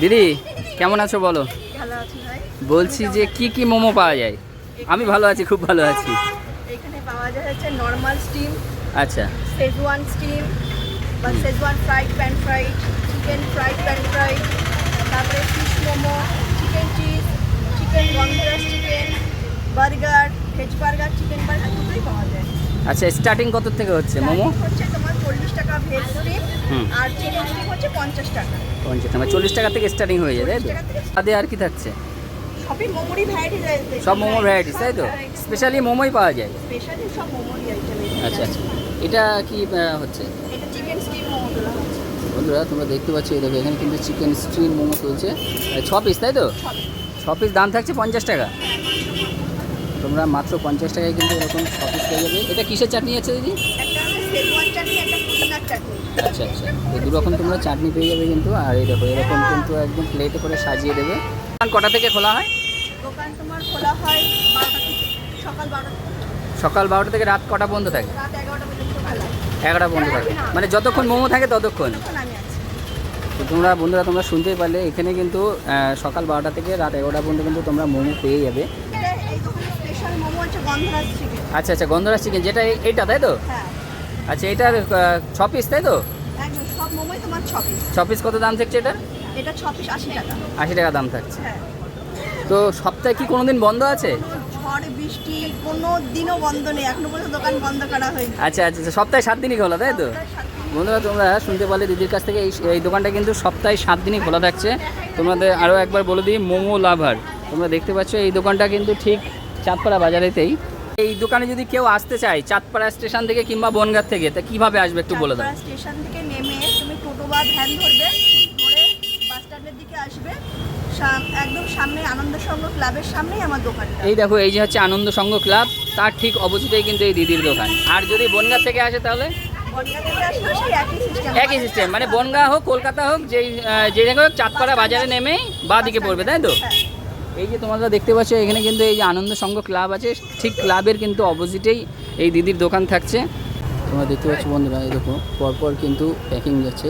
দিদি কেমন আছো বলো? বলছি যে কি কি মোমো পাওয়া যায়? আমি ভালো আছি খুব ভালো আছি। এখানে পাওয়া যায় হচ্ছে নর্মাল স্টিম আচ্ছা। শেজওয়ান স্টিম বা Schezwan fried pan fried chicken fried pan fried তারপরে fish momo chicken cheese chicken গন্ধরাস chicken burger veg burger chicken burger দুটোই পাওয়া যায়। আচ্ছা স্টার্টিং কত থেকে হচ্ছে মোমো? হচ্ছে তোমার চল্লিশ টাকা ভেজ স্টিম হুম। আর চিকেন স্টিম হচ্ছে পঞ্চাশ টাকা। পঞ্চাশ টাকা। চল্লিশ টাকা থেকে স্টার্টিং হয়ে যায় তাই তো? 40 তাতে আর কি থাকছে? সবই মোমোরই ভ্যারাইটি রয়েছে। সব মোমো ভ্যারাইটিস তাই তো? স্পেশালি মোমোই পাওয়া যায়। স্পেশালি সব মোমোরই আচ্ছা আচ্ছা। এটা কি হচ্ছে? এটা চিকেন স্টিম মোমো বন্ধুরা তোমরা দেখতে পাচ্ছ এই দেখো এখানে কিন্তু চিকেন স্ট্রিম মোমো চলছে। ছ পিস তাই তো? ছ পিস দাম থাকছে পঞ্চাশ টাকা। তোমরা মাত্র পঞ্চাশ টাকায় কিন্তু এরকম ছ পিস পেয়ে যাবে। এটা কিসের চাটনি আছে দিদি? শেজওয়ান চাটনি একটা পুদিনার চাটনি আচ্ছা আচ্ছা। এই দু রকম তোমরা চাটনি পেয়ে যাবে কিন্তু আর এই দেখো এরকম কিন্তু একদম প্লেটে করে সাজিয়ে দেবে। দোকান কটা থেকে খোলা হয়? দোকান তোমার খোলা হয় বারোটা থেকে সকাল বারোটা সকাল বারোটা থেকে রাত কটা বন্ধ থাকে? রাত এগারোটা পর্যন্ত খোলা এগারোটা বন্ধ থাকে। মানে যতক্ষণ মোমো থাকে ততক্ষণ? তো তোমরা বন্ধুরা তোমরা শুনতেই পারলে এখানে কিন্তু সকাল বারোটা থেকে রাত এগারোটা পর্যন্ত কিন্তু তোমরা মোমো পেয়ে যাবে। আচ্ছা আচ্ছা গন্ধরাজ চিকেন যেটা এইটা তাই তো? হ্যাঁ। আচ্ছা এটা ছ পিস তাই তো? একদম সব মোমোই তোমার ছ পিস ছ পিস কত দাম থাকছে এটা এটা ছ পিস আশি টাকা। আশি টাকা দাম থাকছে। হ্যাঁ। তো সপ্তাহে কি কোনো দিন বন্ধ আছে? ঝড় বৃষ্টি কোনো দিনও বন্ধ নেই। এখনও পর্যন্ত দোকান বন্ধ করা হয়নি। আচ্ছা আচ্ছা আচ্ছা, সপ্তাহে সাত দিনই খোলা তাই তো। বন্ধুরা তোমরা শুনতে পারলে দিদির কাছ থেকে এই এই দোকানটা কিন্তু সপ্তাহে সাত দিনই খোলা থাকছে। তোমাদের আরও একবার বলে দিই মোমো লাভার। তোমরা দেখতে পাচ্ছ এই দোকানটা কিন্তু ঠিক চাঁদপাড়া বাজারেতেই। এই দোকানে যদি কেউ আসতে চায় চাঁদপাড়া স্টেশন থেকে কিংবা বনগাঁ থেকে তা কীভাবে আসবে একটু বলে দাও। স্টেশন থেকে নেমে তুমি টোটো বা ভ্যান ধরবে ধরে বাস স্ট্যান্ডের দিকে আসবে। একদম সামনে আনন্দ সংঘ ক্লাবের সামনেই আমার দোকানটা। এই দেখো এই যে হচ্ছে আনন্দ সংঘ ক্লাব তার ঠিক অপোজিটেই কিন্তু এই দিদির দোকান। আর যদি বনগাঁ থেকে আসে তাহলে? একই সিস্টেম মানে বনগাঁ হোক কলকাতা হোক যেই যে জায়গায় হোক চাঁদপাড়া বাজারে নেমেই বা দিকে পড়বে তাই তো? হ্যাঁ। এই যে তোমরা দেখতে পাচ্ছ এখানে কিন্তু এই যে আনন্দ সংঘ ক্লাব আছে। ঠিক ক্লাবের কিন্তু অপোজিটেই এই দিদির দোকান থাকছে। তোমরা দেখতে পাচ্ছ বন্ধুরা এই দেখো পরপর কিন্তু প্যাকিং যাচ্ছে।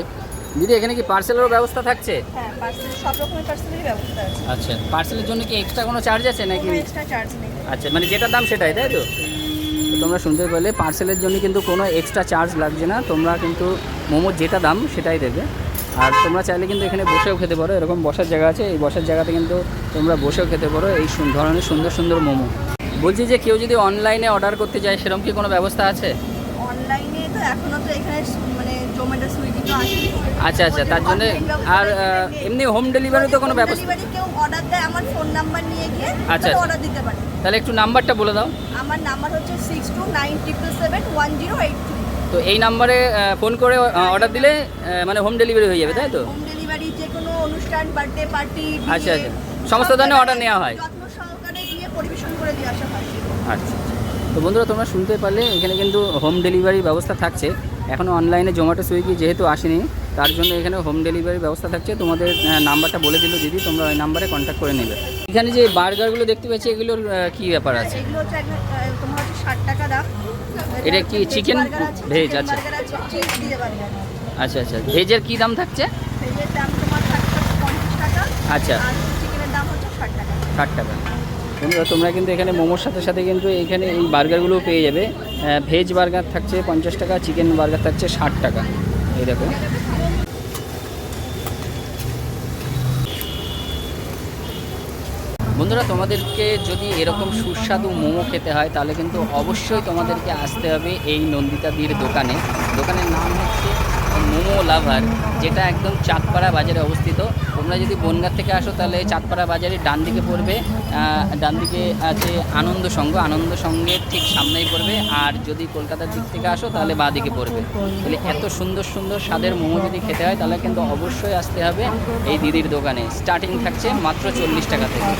দিদি এখানে কি পার্সেলেরও ব্যবস্থা থাকছে? হ্যাঁ পার্সেল সব রকমের পার্সেলেরই ব্যবস্থা আছে। আচ্ছা পার্সেলের জন্য কি এক্সট্রা কোনো চার্জ আছে নাকি? এক্সট্রা চার্জ নেই। আচ্ছা মানে যেটা দাম সেটাই তাই তো? তো তোমরা শুনতে পারলে পার্সেলের জন্য কিন্তু কোনো এক্সট্রা চার্জ লাগছে না। তোমরা কিন্তু মোমোর যেটা দাম সেটাই দেবে। আর তোমরা চাইলে কিন্তু এখানে বসেও খেতে পারো। এরকম বসার জায়গা আছে। এই বসার জায়গাতে কিন্তু তোমরা বসেও খেতে পারো এই ধরনের সুন্দর সুন্দর মোমো। বলছি যে কেউ যদি অনলাইনে অর্ডার করতে চায় সেরকম কি কোনো ব্যবস্থা আছে? অনলাইনে তো এখনও তো এখানে মানে জোম্যাটো সুইগি তো আসেনি। আচ্ছা আচ্ছা তার জন্য আর এমনি হোম ডেলিভারি তো কোনো ব্যবস্থা কেউ অর্ডার দেয় আমার ফোন নাম্বার নিয়ে গিয়ে আচ্ছা, আচ্ছা। অর্ডার দিতে পারে। তাহলে একটু নাম্বারটা বলে দাও। আমার নাম্বার হচ্ছে six two nine triple seven one zero eight three তো এই নাম্বারে ফোন করে অর্ডার দিলে মানে হোম ডেলিভারি হয়ে যাবে তাই তো? হোম ডেলিভারি যে কোনো অনুষ্ঠান বার্থডে পার্টি আচ্ছা, আচ্ছা। সমস্ত ধরনের order নেওয়া হয়? আচ্ছা। তো বন্ধুরা তোমরা শুনতে পারলে এখানে কিন্তু হোম ডেলিভারির ব্যবস্থা থাকছে। এখনও অনলাইনে জোম্যাটো সুইগি যেহেতু আসেনি তার জন্য এখানে হোম ডেলিভারির ব্যবস্থা থাকছে। তোমাদের নাম্বারটা বলে দিল দিদি তোমরা ওই নাম্বারে কন্ট্যাক্ট করে নেবে। এখানে যে বার্গারগুলো দেখতে পাচ্ছি এগুলোর কি ব্যাপার আছে? এটা কি চিকেন ভেজ চিজ দিয়ে বার্গার আচ্ছা আচ্ছা। ভেজের কি দাম থাকছে? আচ্ছা আর চিকেনের দাম হচ্ছে ষাট টাকা। বন্ধুরা, তোমরা কিন্তু এখানে মোমোর সাথে সাথে কিন্তু এখানে এই বার্গারগুলো পেয়ে যাবে। ভেজ বার্গার থাকছে পঞ্চাশ টাকা, চিকেন বার্গার থাকছে ষাট টাকা। এই দেখো। বন্ধুরা, তোমাদেরকে যদি এরকম সুস্বাদু মোমো খেতে হয়, তাহলে কিন্তু অবশ্যই তোমাদেরকে আসতে হবে এই নন্দিতাদির দোকানে। দোকানের নাম হচ্ছে মোমো লাভার, যেটা একদম চাঁদপাড়া বাজারে অবস্থিত। তোমরা যদি বনগাঁ থেকে আসো, তাহলে চাঁদপাড়া বাজারে ডান দিকে পড়বে ডান দিকে আছে আনন্দ সংঘ। আনন্দ সংঘের ঠিক সামনেই পড়বে, আর যদি কলকাতার দিক থেকে আসো, তাহলে বাঁ দিকে পড়বে। তাহলে এত সুন্দর সুন্দর স্বাদের মোমো যদি খেতে হয়, তাহলে কিন্তু অবশ্যই আসতে হবে এই দিদির দোকানে। স্টার্টিং থাকছে মাত্র চল্লিশ টাকা থেকে।